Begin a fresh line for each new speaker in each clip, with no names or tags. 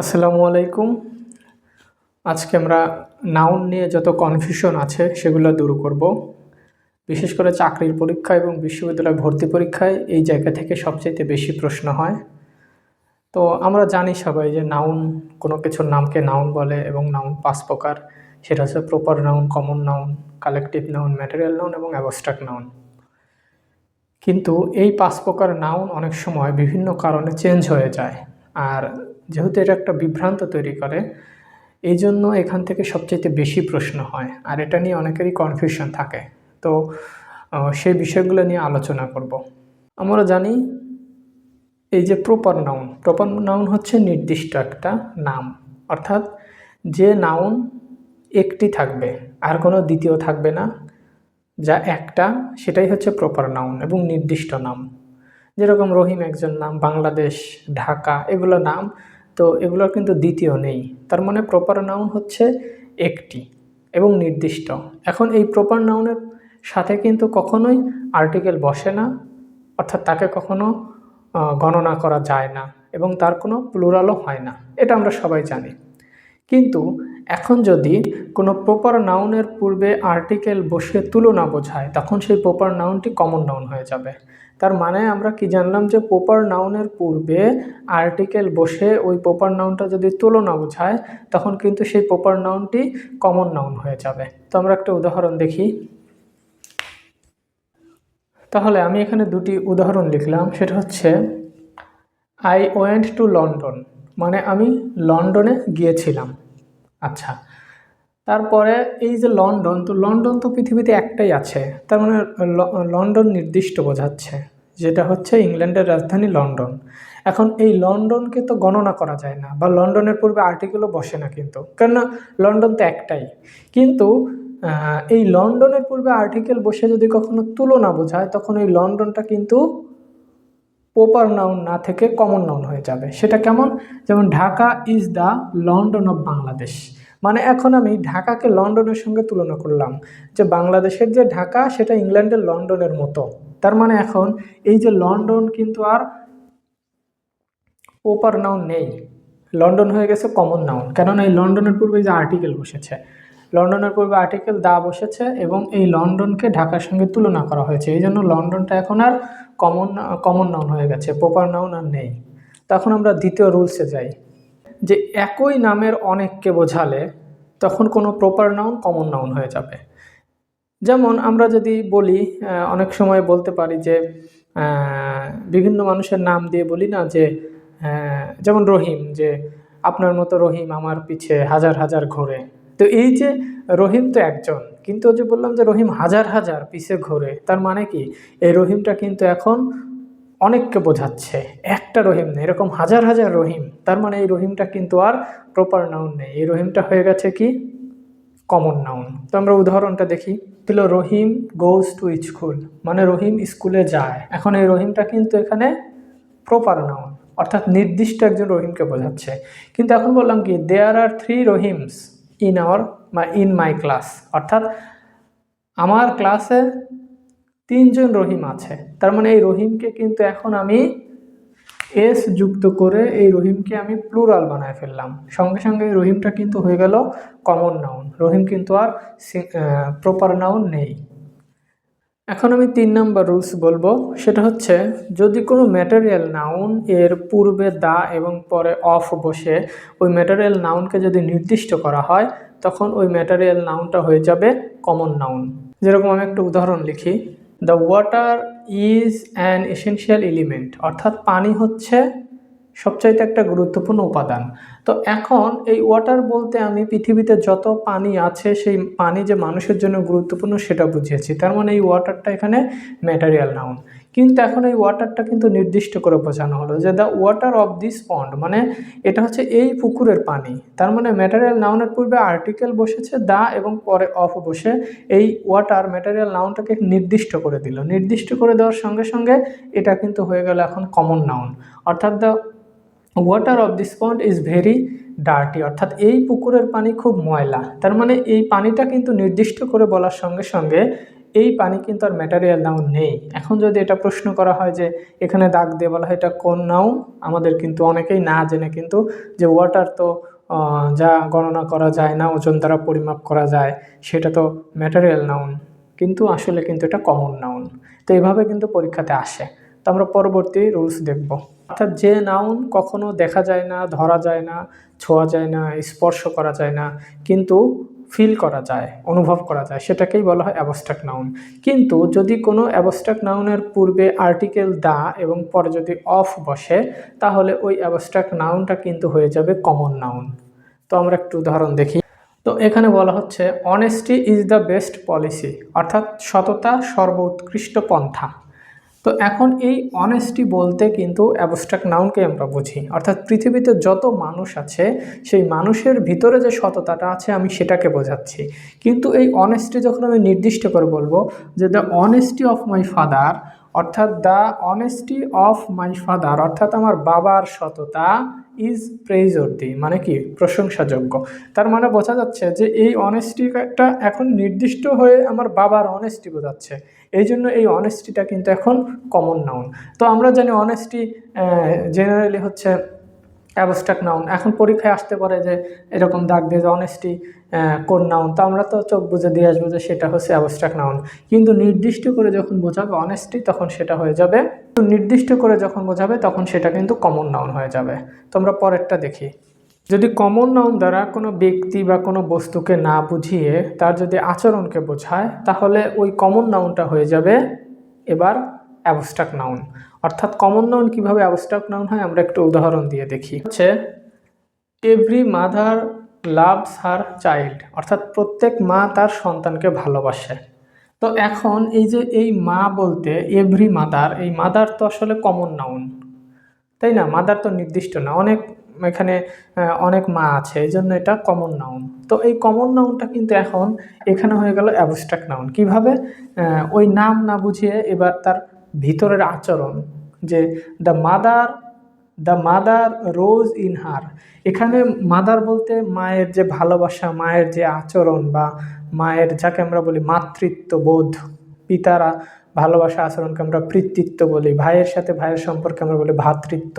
আসসালামু আলাইকুম। আজকে আমরা নাউন নিয়ে যত কনফিউশন আছে সেগুলো দূর করব। বিশেষ করে চাকরির পরীক্ষা এবং বিশ্ববিদ্যালয় ভর্তি পরীক্ষায় এই জায়গা থেকে সবচেয়ে বেশি প্রশ্ন হয়। তো আমরা জানি সবাই যে নাউন কোনো কিছুর নামকে নাউন বলে এবং নাউন পাঁচ প্রকার। সেটা হচ্ছে proper noun common noun collective noun material noun এবং অ্যাবস্ট্রাক্ট নাউন কিন্তু এই পাঁচ প্রকার নাউন অনেক সময় বিভিন্ন কারণে চেঞ্জ হয়ে যায়। আর যেহেতু এটা একটা বিভ্রান্ত তৈরি করে এই জন্য এখান থেকে সবচেয়ে বেশি প্রশ্ন হয়। আর এটা নিয়ে অনেকেরই কনফিউশন থাকে। তো সেই বিষয়গুলো নিয়ে আলোচনা করব। আমরা জানি এই যে প্রপার নাউন প্রপার নাউন হচ্ছে নির্দিষ্ট একটা নাম। অর্থাৎ যে নাউন একটি থাকবে, আর কোনো দ্বিতীয় থাকবে না। যা একটা, সেটাই হচ্ছে প্রপার নাউন এবং নির্দিষ্ট নাম। যেরকম রহিম একজন নাম, বাংলাদেশ, ঢাকা, এগুলো নাম, তো এগুলোর কিন্তু দ্বিতীয় নেই। তার মানে প্রপার নাউন হচ্ছে একটি এবং নির্দিষ্ট। এখন এই প্রপার নাউনের সাথে কিন্তু কখনোই আর্টিকেল বসে না, অর্থাৎ তাকে কখনো গণনা করা যায় না এবং তার কোনো প্লুরালও হয় না। এটা আমরা সবাই জানি। কিন্তু এখন যদি কোনো প্রপার নাউনের পূর্বে আর্টিকেল বসে তুলনা বোঝায়, তখন সেই প্রপার নাউনটি কমন নাউন হয়ে যাবে। তার মানে আমরা কি জানলাম যে প্রপার নাউনের পূর্বে আর্টিকেল বসে ওই প্রপার নাউনটা যদি তুলনা বোঝায়, তখন কিন্তু সেই প্রপার নাউনটি কমন নাউন হয়ে যাবে। তো আমরা একটা উদাহরণ দেখি। তাহলে আমি এখানে দুটি উদাহরণ লিখলাম, সেটা হচ্ছে আই ওয়েন্ট টু লন্ডন মানে আমি লন্ডনে গিয়েছিলাম। আচ্ছা। তারপরে এই যে লন্ডন, তো লন্ডন তো পৃথিবীতে একটাই আছে। তার মানে লন্ডন নির্দিষ্ট বোঝাচ্ছে, যেটা হচ্ছে ইংল্যান্ডের রাজধানী লন্ডন। এখন এই লন্ডনকে তো গণনা করা যায় না, বা লন্ডনের পূর্বে আর্টিকেলও বসে না কিন্তু। কেননা লন্ডন তো একটাই। কিন্তু এই লন্ডনের পূর্বে আর্টিকেল বসে যদি কখনো তুলনা বোঝায়, তখন এই লন্ডনটা কিন্তু প্রপার নাউন না থেকে কমন নাউন হয়ে যাবে। সেটা কেমন? যেমন Dhaka is the London of Bangladesh মানে এখন আমি ঢাকাকে লন্ডনের সঙ্গে তুলনা করলাম, যে বাংলাদেশের যে ঢাকা সেটা ইংল্যান্ডের লন্ডনের মতো। তার মানে এখন এই যে লন্ডন কিন্তু আর প্রপার নাউন নেই। লন্ডন হয়ে গেছে কমন নাউন কেননা এই লন্ডনের পূর্বে যে আর্টিকেল বসেছে, লন্ডনের পূর্বে আর্টিকেল দা বসেছে এবং এই লন্ডনকে ঢাকার সঙ্গে তুলনা করা হয়েছে। এই জন্য লন্ডনটা এখন আর কমন কমন নাউন হয়ে গেছে প্রপার নাউন আর নেই। তখন আমরা দ্বিতীয় রুলসে যাই। যে একই নামের অনেককে বোঝালে তখন কোনো প্রপার নাউন কমন নাউন হয়ে যাবে। যেমন আমরা যদি বলি অনেক সময় বলতে পারি যে বিভিন্ন মানুষের নাম দিয়ে বলি না যে যেমন রহিম, যে আপনার মতো রহিম আমার পিছে হাজার হাজার ঘোরে। তো এই যে রহিম তো একজন, কিন্তু যে বললাম যে রহিম হাজার হাজার পিছে ঘোরে, তার মানে কি? এই রহিমটা কিন্তু এখন অনেককে বোঝাচ্ছে, একটা রহিম নেই, এরকম হাজার হাজার রহিম, তার মানে এই রহিমটা কিন্তু আর প্রপার নাউন নেই, এই রহিমটা হয়ে গেছে কি? কমন নাউন তো আমরা উদাহরণটা দেখি, ছিল রহিম গোজ টু স্কুল মানে রহিম স্কুলে যায়, এখন এই রহিমটা কিন্তু এখানে প্রপার নাউন অর্থাৎ নির্দিষ্ট একজন রহিমকে বোঝাচ্ছে। কিন্তু এখন বললাম কি there are three Rahims in our in my class অর্থাৎ আমার ক্লাসে তিনজন রহিম আছে। তার মানে এই রহিমকে কিন্তু এখন আমি এস যুক্ত করে এই রহিমকে আমি প্লুরাল বানায় ফেললাম। সঙ্গে সঙ্গে এই রহিমটা কিন্তু হয়ে গেল কমন নাউন রহিম কিন্তু আর প্রপার নাউন নেই। এখন আমি তিন নম্বর রুলস বলব। সেটা হচ্ছে, যদি কোনো ম্যাটেরিয়াল নাউন এর পূর্বে দা এবং পরে অফ বসে, ওই ম্যাটেরিয়াল নাউনকে যদি নির্দিষ্ট করা হয়, তখন ওই ম্যাটেরিয়াল নাউনটা হয়ে যাবে কমন নাউন যেরকম আমি একটা উদাহরণ লিখি। The water is an essential element অর্থাৎ পানি হচ্ছে সবচাইতে একটা গুরুত্বপূর্ণ উপাদান। তো এখন এই ওয়াটার বলতে আমি পৃথিবীতে যত পানি আছে, সেই পানি যে মানুষের জন্য গুরুত্বপূর্ণ সেটা বুঝিয়েছি। তার মানে এই ওয়াটারটা এখানে ম্যাটারিয়াল নাউন কিন্তু এখন এই ওয়াটারটা কিন্তু নির্দিষ্ট করে বোঝানো হলো যে the water of this pond মানে এটা হচ্ছে এই পুকুরের পানি। তার মানে ম্যাটেরিয়াল নাউনের পূর্বে আর্টিকেল বসেছে দা এবং পরে অফ বসে এই ওয়াটার ম্যাটেরিয়াল নাউনটাকে নির্দিষ্ট করে দিল। নির্দিষ্ট করে দেওয়ার সঙ্গে সঙ্গে এটা কিন্তু হয়ে গেল এখন কমন নাউন অর্থাৎ the water of this pond is very dirty অর্থাৎ এই পুকুরের পানি খুব ময়লা। তার মানে এই পানিটা কিন্তু নির্দিষ্ট করে বলার সঙ্গে সঙ্গে এই পানি কিন্তু আর ম্যাটেরিয়াল নাউন নেই। এখন যদি এটা প্রশ্ন করা হয় যে এখানে দাগ দিয়ে বলা হয় এটা কোন নাউন আমাদের কিন্তু অনেকেই না জেনে কিন্তু যে ওয়াটার তো যা গণনা করা যায় না, ওজন দ্বারা পরিমাপ করা যায়, সেটা তো ম্যাটেরিয়াল নাউন কিন্তু আসলে কিন্তু এটা কমন নাউন তো এইভাবে কিন্তু পরীক্ষাতে আসে। তো আমরা পরবর্তী রুলস দেখব। অর্থাৎ যে নাউন কখনো দেখা যায় না, ধরা যায় না, ছোঁয়া যায় না, স্পর্শ করা যায় না, কিন্তু ফিল করা যায়, অনুভব করা যায়, সেটাকেই বলা হয় অ্যাবস্ট্রাক্ট নাউন কিন্তু যদি কোনো অ্যাবস্ট্রাক্ট নাউনের পূর্বে আর্টিকেল দা এবং পরে যদি অফ বসে, তাহলে ওই অ্যাবস্ট্রাক্ট নাউনটা কিন্তু হয়ে যাবে কমন নাউন তো আমরা একটু উদাহরণ দেখি। তো এখানে বলা হচ্ছে honesty is the best policy অর্থাৎ সততা সর্বোৎকৃষ্ট পন্থা। তো এখন এই অনেস্টি বলতে কিন্তু অ্যাবস্ট্রাক্ট নাউনকে আমরা বুঝি। অর্থাৎ পৃথিবীতে যত মানুষ আছে, সেই মানুষের ভিতরে যে সততাটা আছে, আমি সেটাকে বোঝাচ্ছি। কিন্তু এই অনেস্টি যখন আমি নির্দিষ্ট করে বলব যে the honesty of my father অর্থাৎ the honesty of my father অর্থাৎ আমার বাবার সততা ইজ প্রেজর্দি মানে কি? প্রশংসাযোগ্য। তার মানে বোঝা যাচ্ছে যে এই অনেস্টিটা এখন নির্দিষ্ট হয়ে আমার বাবার অনেস্টি বোঝাচ্ছে। এই জন্য এই অনেস্টিটা কিন্তু এখন কমন নাউন তো আমরা জানি অনেস্টি জেনারেলি হচ্ছে অ্যাবস্ট্রাক্ট নাউন এখন পরীক্ষায় আসতে পারে যে এরকম দাগ দিয়ে যে অনেস্টি কোন নাউন তো আমরা তো চোখ বুঝে দিয়ে আসব যে সেটা হচ্ছে অ্যাবস্ট্রাক্ট নাউন কিন্তু নির্দিষ্ট করে যখন বোঝাবে অনেস্টি তখন সেটা হয়ে যাবে। নির্দিষ্ট করে যখন বোঝাবে, তখন সেটা কিন্তু কমন নাউন হয়ে যাবে। তো আমরা পরেরটা দেখি। যদি কমন নাউন দ্বারা কোনো ব্যক্তি বা কোনো বস্তুকে না বুঝিয়ে তার যদি আচরণকে বোঝায়, তাহলে ওই কমন নাউনটা হয়ে যাবে এবার অ্যাবস্ট্রাক্ট নাউন অর্থাৎ কমন নাউন কীভাবে অ্যাবস্ট্রাক্ট নাউন হয় আমরা একটু উদাহরণ দিয়ে দেখি। হচ্ছে every mother loves her child অর্থাৎ প্রত্যেক মা তার সন্তানকে ভালোবাসে। তো এখন এই যে এই মা বলতে এভরি মাদার এই মাদার তো আসলে কমন নাউন তাই না? মাদার তো নির্দিষ্ট না, অনেক এখানে অনেক মা আছে, এই জন্য এটা কমন নাউন তো এই কমন নাউনটা কিন্তু এখন এখানে হয়ে গেল অ্যাবস্ট্রাক্ট নাউন কীভাবে? ওই নাম না বুঝিয়ে এবার তার ভিতরের আচরণ যে the mother the mother rose in her এখানে মাদার বলতে মায়ের যে ভালোবাসা, মায়ের যে আচরণ বা মায়ের যাকে আমরা বলি মাতৃত্ব বোধ, পিতারা ভালোবাসা আচরণকে আমরা পিতৃত্ব বলি, ভাইয়ের সাথে ভাইয়ের সম্পর্কে আমরা বলি ভাতৃত্ব।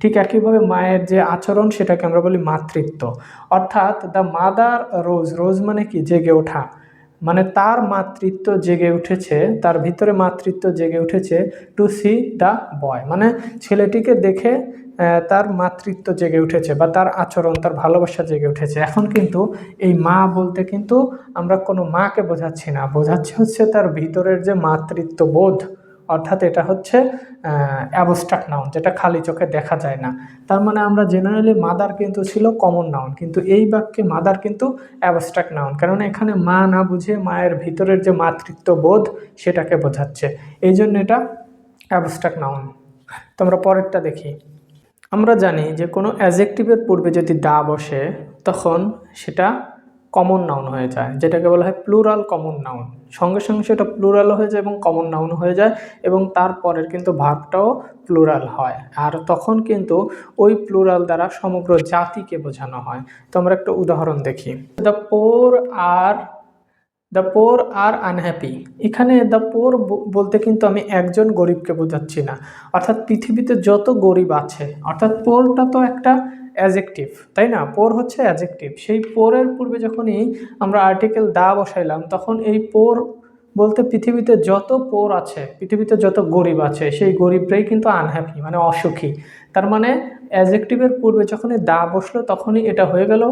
ঠিক একইভাবে মায়ের যে আচরণ সেটাকে আমরা বলি মাতৃত্ব। অর্থাৎ দ্য মাদার রোজ রোজ মানে কি? জেগে ওঠা। মানে তার মাতৃত্ব জেগে উঠেছে, তার ভিতরে মাতৃত্ব জেগে উঠেছে টু সি দ্য বয় মানে ছেলেটিকে দেখে তার মাতৃত্ব জেগে উঠেছে বা তার আচরণ, তার ভালোবাসা জেগে উঠেছে। এখন কিন্তু এই মা বলতে কিন্তু আমরা কোনো মাকে বোঝাচ্ছি না। বোঝাচ্ছি হচ্ছে তার ভিতরের যে মাতৃত্ব বোধ অর্থাৎ এটা হচ্ছে অ্যাবস্ট্রাক্ট নাউন যেটা খালি চোখে দেখা যায় না। তার মানে আমরা জেনারেলি মাদার কিন্তু ছিল কমন নাউন কিন্তু এই বাক্যে মাদার কিন্তু অ্যাবস্ট্রাক্ট নাউন কারণ এখানে মা না বুঝে মায়ের ভিতরের যে মাতৃত্ব বোধ সেটাকে বোঝাচ্ছে। এই জন্য এটা অ্যাবস্ট্রাক্ট নাউন তো আমরা পরেরটা দেখি। আমরা জানি যে কোনো অ্যাজেক্টিভের পূর্বে যদি দা বসে, তখন সেটা কমন নাউন হয়ে যায়, যেটাকে বলা হয় প্লুরাল কমন নাউন সঙ্গে সঙ্গে সেটা প্লুরালও হয়ে যায় এবং কমন নাউন হয়ে যায় এবং তারপরের কিন্তু ভাবটাও প্লুরাল হয়। আর তখন কিন্তু ওই প্লুরাল দ্বারা সমগ্র জাতিকে বোঝানো হয়। তো আমরা একটা উদাহরণ দেখি। The poor are the poor are unhappy এখানে দ্য পোর বলতে কিন্তু আমি একজন গরিবকে বোঝাচ্ছি না। অর্থাৎ পৃথিবীতে যত গরিব আছে, অর্থাৎ পোরটা তো একটা অ্যাজেকটিভ তাই না? পোর হচ্ছে অ্যাজেকটিভ সেই পোরের পূর্বে যখনই আমরা আর্টিকেল দা বসাইলাম, তখন এই পোর বলতে পৃথিবীতে যত পোর আছে, পৃথিবীতে যত গরিব আছে, সেই গরিবরাই কিন্তু আনহ্যাপি মানে অসুখী। তার মানে অ্যাজেকটিভের পূর্বে যখনই দা বসল, তখনই এটা হয়ে গেল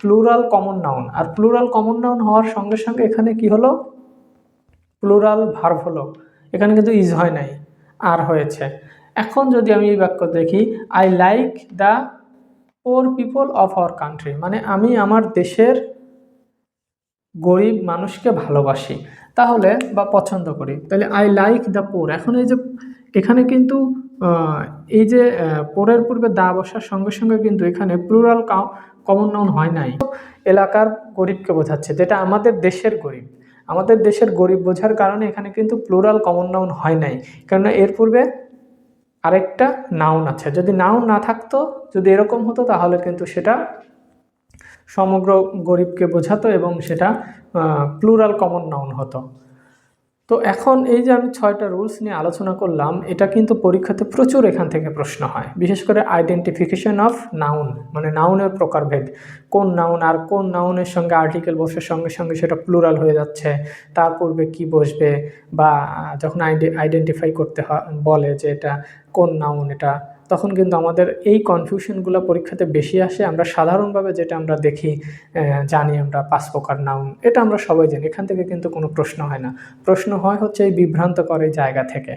প্লুরাল কমন নাউন আর প্লুরাল কমন নাউন হওয়ার সঙ্গে সঙ্গে এখানে কি হলো? প্লুরাল ভার্ব হলো। এখানে কিন্তু ইজ হয় নাই আর হয়েছে। এখন যদি আমি এই বাক্য দেখি I like the poor people of our country মানে আমি আমার দেশের গরিব মানুষকে ভালোবাসি, তাহলে বা পছন্দ করি। তাহলে আই লাইক দ্য পোর এখন এই যে, এখানে কিন্তু এই যে পোরের পূর্বে দা বসার সঙ্গে সঙ্গে কিন্তু এখানে প্লুরাল কমন নাউন হয় নাই। এলাকার গরিবকে বোঝাচ্ছে, যেটা আমাদের দেশের গরিব। আমাদের দেশের গরিব বোঝার কারণে এখানে কিন্তু প্লুরাল কমন নাউন হয় নাই। কেননা এর পূর্বে আরেকটা নাউন আছে। যদি নাউন না থাকতো, যদি এরকম হতো, তাহলে কিন্তু সেটা সমগ্র গরিবকে বোঝাতো এবং সেটা প্লুরাল কমন নাউন হতো। তো এখন এই যে আমি ছয়টা রুলস নিয়ে আলোচনা করলাম, এটা কিন্তু পরীক্ষাতে প্রচুর এখান থেকে প্রশ্ন হয়। বিশেষ করে আইডেন্টিফিকেশন অফ নাউন মানে নাউনের প্রকারভেদ। কোন নাউন আর কোন নাউনের সঙ্গে আর্টিকেল বসে সঙ্গে সঙ্গে সেটা প্লুরাল হয়ে যাচ্ছে, তার পূর্বে কি বসবে বা যখন আইডেন্টিফাই করতে বলে যে এটা কোন নাউন এটা তখন কিন্তু আমাদের এই কনফিউশনগুলো পরীক্ষাতে বেশি আসে। আমরা সাধারণভাবে যেটা আমরা দেখি জানি আমরা পাঁচ প্রকার নাউন এটা আমরা সবাই জানি, এখান থেকে কিন্তু কোনো প্রশ্ন হয় না। প্রশ্ন হয় হচ্ছে এই বিভ্রান্ত করে জায়গা থেকে।